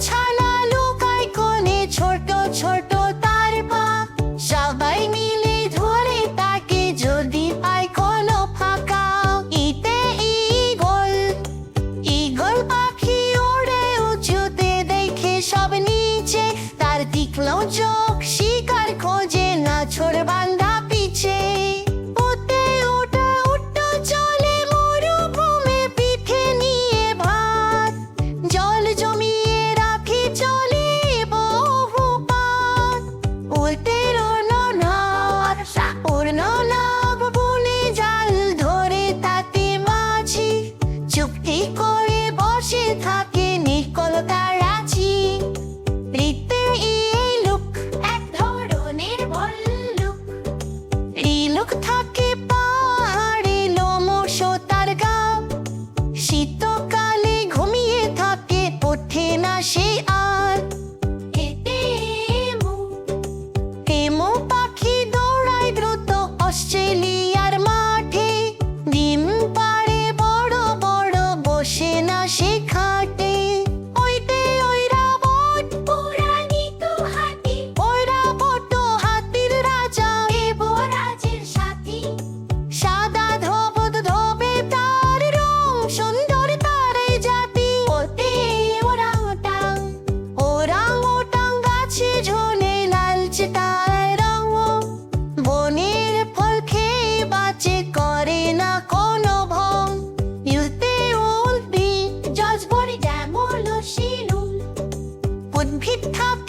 China. বসে থাকে নিকলতা রাজি নৃত্যের এই লুক এক ধরনের ভল্লুক এই লুক থাকে pip top